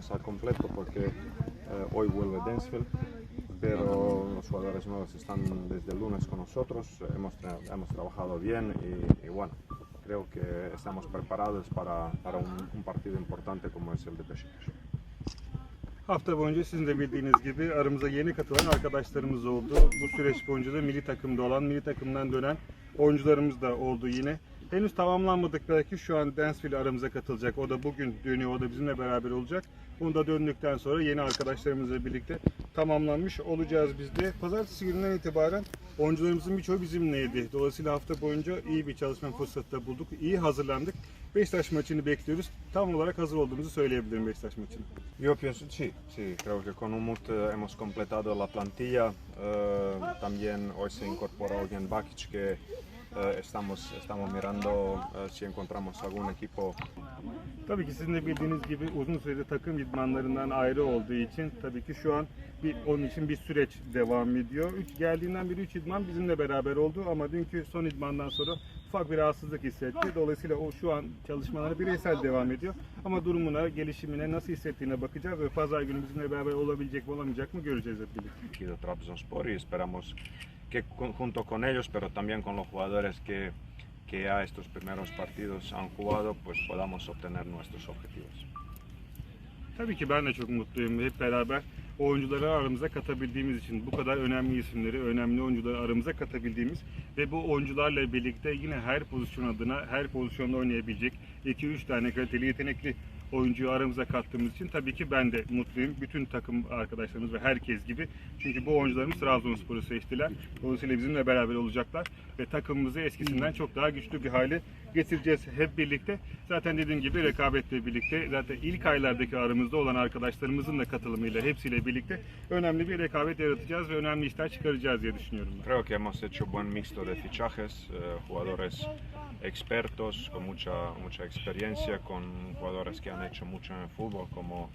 estamos al completo porque eh, hoy vuelve Densfield, pero los jugadores nuevos están desde el lunes con nosotros, hemos, hemos trabajado bien y, y bueno, creo que estamos preparados para, para un, un partido importante como es el de Beşiktaş. Hafta boyunca sizin de bildiğiniz gibi aramıza yeni katılan arkadaşlarımız oldu. Bu süreç boyunca da milli takımda olan, milli takımdan dönen oyuncularımız da oldu yine. Henüz tamamlanmadık belki şu an Dansville aramıza katılacak. O da bugün dönüyor, o da bizimle beraber olacak. Bunu da döndükten sonra yeni arkadaşlarımızla birlikte tamamlanmış olacağız biz de. Pazartesi gününden itibaren oyuncularımızın birçoğu bizimleydi. Dolayısıyla hafta boyunca iyi bir çalışma fırsatı da bulduk. İyi hazırlandık. Beşiktaş maçını bekliyoruz. Tam olarak hazır olduğumuzu söyleyebilirim Beşiktaş maçını. Yo pienso, sí, sí, creo que con Umut eh, hemos completado la plantilla. eh, también hoy se incorpora Ogen Bakic que estamos, estamos mirando eh, si encontramos algún equipo Tabii ki sizin de bildiğiniz gibi uzun süredir takım idmanlarından ayrı olduğu için tabii ki şu an bir, onun için bir süreç devam ediyor. Üç, geldiğinden beri 3 idman bizimle beraber oldu ama dünkü son idmandan sonra ufak bir rahatsızlık hissetti. Dolayısıyla o şu an çalışmaları bireysel devam ediyor. Ama durumuna, gelişimine, nasıl hissettiğine bakacağız ve pazar günü bizimle beraber olabilecek mi olamayacak mı göreceğiz hep birlikte. Trabzonspor esperamos que junto con ellos, pero también con los jugadores que, que ya estos primeros partidos han jugado, pues podamos obtener nuestros objetivos. Tabii ki ben de çok mutluyum. Hep beraber oyuncuları aramıza katabildiğimiz için bu kadar önemli isimleri, önemli oyuncuları aramıza katabildiğimiz ve bu oyuncularla birlikte yine her pozisyon adına her pozisyonda oynayabilecek 2-3 tane kaliteli yetenekli oyuncuyu aramıza kattığımız için tabii ki ben de mutluyum. Bütün takım arkadaşlarımız ve herkes gibi. Çünkü bu oyuncularımız Trabzonspor'u seçtiler. Dolayısıyla bizimle beraber olacaklar ve takımımızı eskisinden çok daha güçlü bir hale getireceğiz hep birlikte. Zaten dediğim gibi rekabetle birlikte zaten ilk aylardaki aramızda olan arkadaşlarımızın da katılımıyla hepsiyle birlikte önemli bir rekabet yaratacağız ve önemli işler çıkaracağız diye düşünüyorum ben. Creo que hemos hecho buen mixto de fichajes, eh, jugadores expertos con mucha mucha experiencia, con jugadores que han hecho mucho en el fútbol, como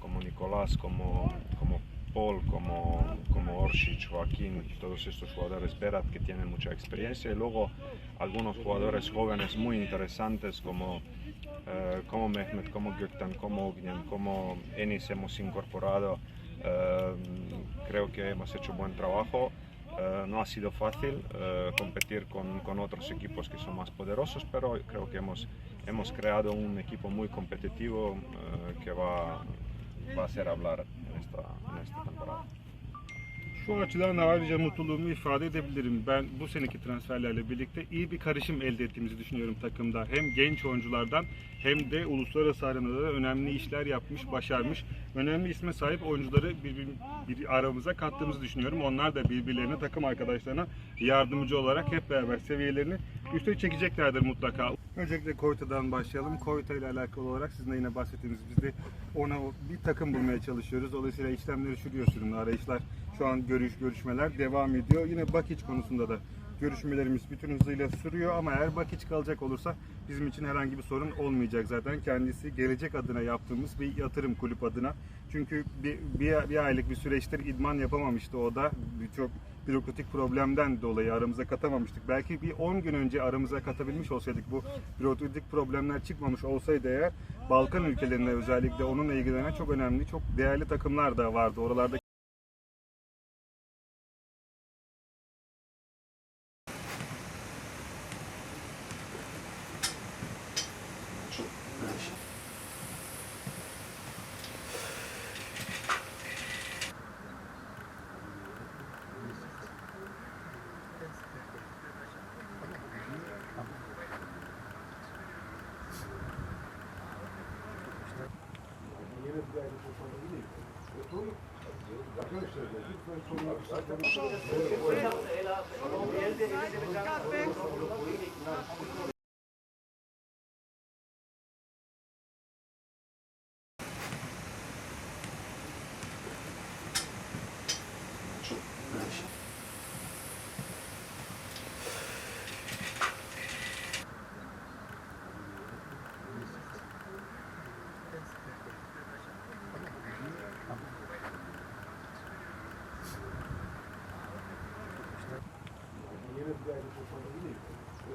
como Nicolás, como como Paul, como como Orsic, Joaquín, todos estos jugadores Berat que tienen mucha experiencia y luego algunos jugadores jóvenes muy interesantes como eh, como Mehmet, como Gökten, como Ognen, como Enis hemos incorporado. Eh, creo que hemos hecho buen trabajo. Eh, no ha sido fácil competir con, con otros equipos que son más poderosos, pero creo que hemos, hemos creado un equipo muy competitivo eh, que va, va a hacer hablar en esta, en esta temporada. Şu açıdan ayrıca mutluluğumu ifade edebilirim. Ben bu seneki transferlerle birlikte iyi bir karışım elde ettiğimizi düşünüyorum takımda. Hem genç oyunculardan hem de uluslararası arenada da önemli işler yapmış, başarmış, önemli isme sahip oyuncuları bir, bir, bir aramıza kattığımızı düşünüyorum. Onlar da birbirlerine, takım arkadaşlarına yardımcı olarak hep beraber seviyelerini üste çekeceklerdir mutlaka. Öncelikle Koyta'dan başlayalım. Koyta ile alakalı olarak sizin yine bahsettiğiniz biz de ona bir takım bulmaya çalışıyoruz. Dolayısıyla işlemleri sürüyor sürümlü arayışlar. Şu an görüş görüşmeler devam ediyor. Yine Bakic konusunda da görüşmelerimiz bütün hızıyla sürüyor ama eğer Bakic kalacak olursa bizim için herhangi bir sorun olmayacak zaten. Kendisi gelecek adına yaptığımız bir yatırım kulüp adına. Çünkü bir, bir, bir aylık bir süreçtir idman yapamamıştı o da. Birçok bürokratik problemden dolayı aramıza katamamıştık. Belki bir 10 gün önce aramıza katabilmiş olsaydık bu bürokratik problemler çıkmamış olsaydı eğer Balkan ülkelerinde özellikle onunla ilgilenen çok önemli, çok değerli takımlar da vardı. Oralarda Gracias.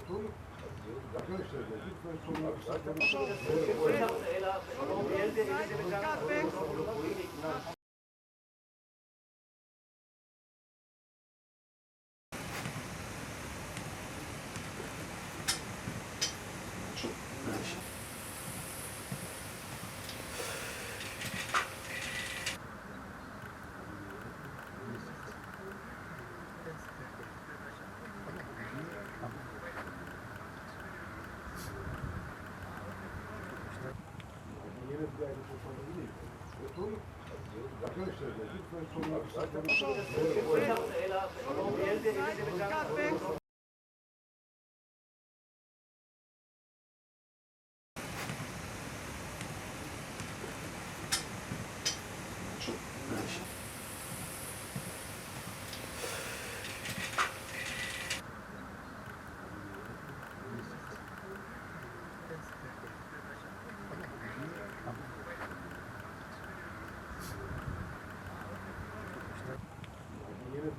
tutun. Arkadaşlar lütfen sorunları saklanın. Yine bir yerde toplanabilir Oturun. Arkadaşlar lütfen sonuna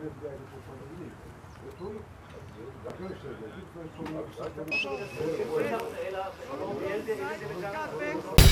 yine bir yerde toplanabilir Oturun. Arkadaşlar lütfen sonuna